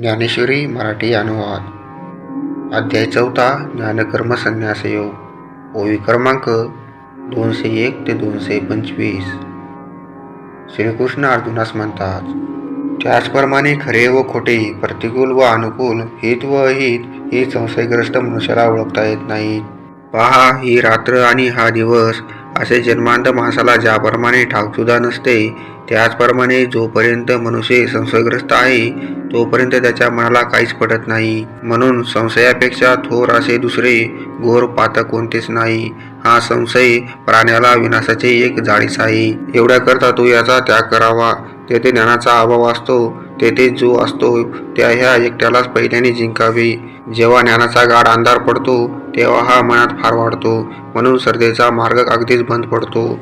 ज्ञानेश्वरी मराठी अनुवाद. अध्याय चौथा ज्ञानकर्म संन्यास योग ओवी क्रमांक दोनशे एक ते दोनशे पंचवीस. श्रीकृष्ण अर्जुनास म्हणतात त्याचप्रमाणे खरे व खोटे प्रतिकूल व अनुकूल हित व अहित ही संशयग्रस्त मनुष्याला ओळखता येत नाहीत. पहा ही रात्र आणि हा दिवस असे जन्मांत माणसाला ज्याप्रमाणे ठाकसुद्धा नसते त्याचप्रमाणे जोपर्यंत मनुष्य संशयग्रस्त आहे तोपर्यंत त्याच्या मनाला काहीच पडत नाही. म्हणून संशयापेक्षा थोर असे दुसरे घोर पातक कोणतेच नाही. हा संशय प्राण्याला विनाशाचे एक जाळीच आहे. एवढ्या करता तो याचा त्याग करावा. तेथे ज्ञानाचा अभाव असतो तेथे जो असतो त्या ह्या एकट्यालाच पहिल्याने जिंकावे. जेव्हा ज्ञानाचा गाढ अंधार पडतो तेव्हा हा मनात फार वाढतो. म्हणून श्रद्धेचा मार्ग अगदीच बंद पडतो.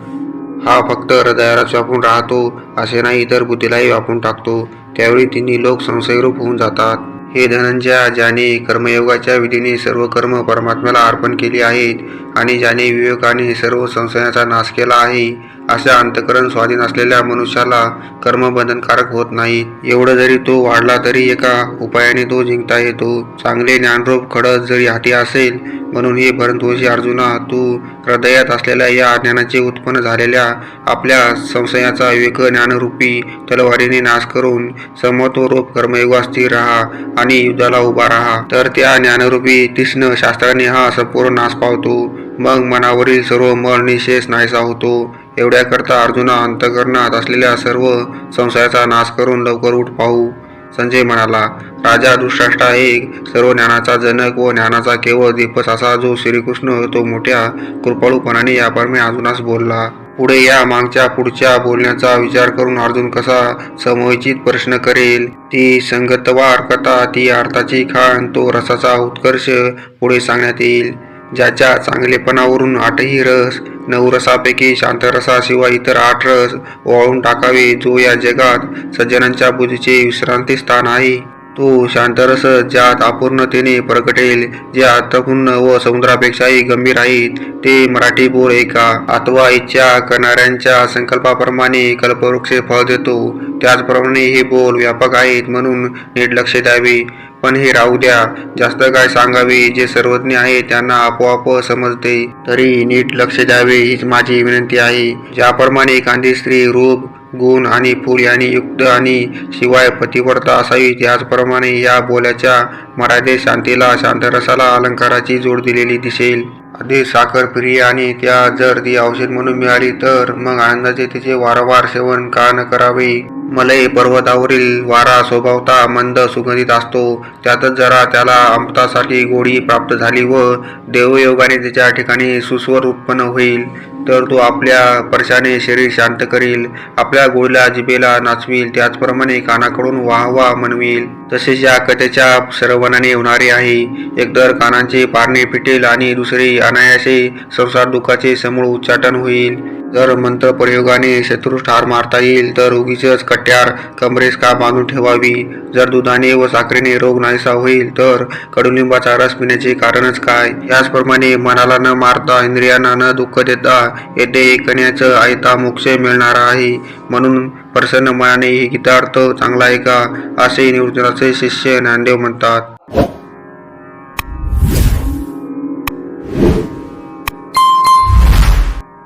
हा फक्त हृदयालाच व्यापून राहतो असे नाही इतर बुद्धीलाही व्यापून टाकतो. त्यावेळी तिन्ही लोक संशयरूप होऊन जातात. हे धनंजया ज्याने कर्मयोगाच्या विधीने सर्व कर्म परमात्म्याला अर्पण केली आहेत आणि ज्याने विवेकाने सर्व संशयाचा नाश केला आहे अशा अंतकरण स्वाधीन असलेल्या मनुष्याला कर्म बंधनकारक होत नाही. एवढं जरी तो वाढला तरी एका उपायाने तो जिंकता येतो. चांगले ज्ञानरूप खडस जरी हाती असेल म्हणून हे भरतवशी अर्जुना तू हृदयात असलेल्या या ज्ञानाचे उत्पन्न झालेल्या आपल्या संशयाचा विवेक ज्ञानरूपी तलवारीने नाश करून समत्वरूप कर्मयुगात स्थिर राहा आणि युद्धाला उभा राहा. तर त्या ज्ञानरूपी तीक्ष्ण शास्त्राने हा संपूर्ण नाश पावतो. मग मनावरील सर्व मळ निशेष नाहीसा होतो. एवढ्याकरता अर्जुना अंतकरणात असलेल्या सर्व संशयाचा नाश करून लवकर उठ पाहू. संजय म्हणाला राजा दुष्टाष्टा एक सर्व ज्ञानाचा जनक व ज्ञानाचा केवळ दीपच असा जो श्रीकृष्ण तो मोठ्या कृपाळूपणाने याप्रमाणे अर्जुनास बोलला. पुढे या मागच्या पुढच्या बोलण्याचा विचार करून अर्जुन कसा समोचित प्रश्न करेल? ती संगतवार कथा ती अर्थाची खाण तो रसाचा उत्कर्ष पुढे सांगण्यात येईल. ज्याच्या चांगलेपणावरून आठही रस नऊ रसापैकी शांतरसाशिवाय इतर आठ रस वाळून टाकावे जो या जगात सज्जनांच्या बुद्धीचे विश्रांती स्थान आहे. तो शांतरस ज्यात अपूर्णतेने प्रगटेल जे अर्थपूर्ण व समुद्रापेक्षाही गंभीर आहेत ते मराठी बोल एका अथवा इच्छा करणाऱ्यांच्या संकल्पाप्रमाणे कल्पवृक्ष फळ देतो. त्याचप्रमाणे हे बोल व्यापक आहेत म्हणून नीट लक्ष द्यावे. पण हे राहू द्या. जास्त काय सांगावे जे सर्वज्ञ आहे त्यांना आपोआप समजते. तरी नीट लक्ष द्यावे हीच माझी विनंती आहे. ज्याप्रमाणे एखादी स्त्री रूप गुण आणि फूल यांनी युक्त आणि शिवाय पतिव्रता असावी त्याचप्रमाणे या बोल्याच्या मराठे शांतीला शांतरसाला अलंकाराची जोड दिलेली दिसेल. आधी साखर प्रिय आणि त्या जर ती औषध म्हणून मिळाली तर मग आनंदाचे तिचे वारंवार सेवन का न करावे? मलय पर्वतावरील वारा स्वभावता मंद सुगंधित असतो. त्यातच जरा त्याला अमृतासाठी गोडी प्राप्त झाली व देवयोगाने त्याच्या ठिकाणी सुस्वर उत्पन्न होईल. तर तो आपल्या परशाने शरीर शांत करील आपल्या गोळीला जिभेला नाचवील त्याचप्रमाणे कानाकडून वाहवा वाह तसेच या कथेच्या श्रवणाने होणारे आहे. एकतर कानांचे पारणे फिटेल आणि दुसरे अनायासे संसार दुःखाचे समूळ उच्चाटन होईल. जर मंत्र प्रयोगाने शत्रू ठार मारता येईल तर उगीचच कट्यार कमरेस का बांधून ठेवावी? जर दुधाने व साखरेने रोग नाहीसा होईल तर कडुलिंबाचा रस पिण्याचे कारणच काय? याचप्रमाणे मनाला न मारता इंद्रियांना न दुःख देता येथे ऐकण्याचं आयता मोक्ष मिळणार आहे. म्हणून प्रसन्न मनाने ही गीतार्थ चांगला आहे का? असे निवृत्तीचे शिष्य ज्ञानदेव म्हणतात.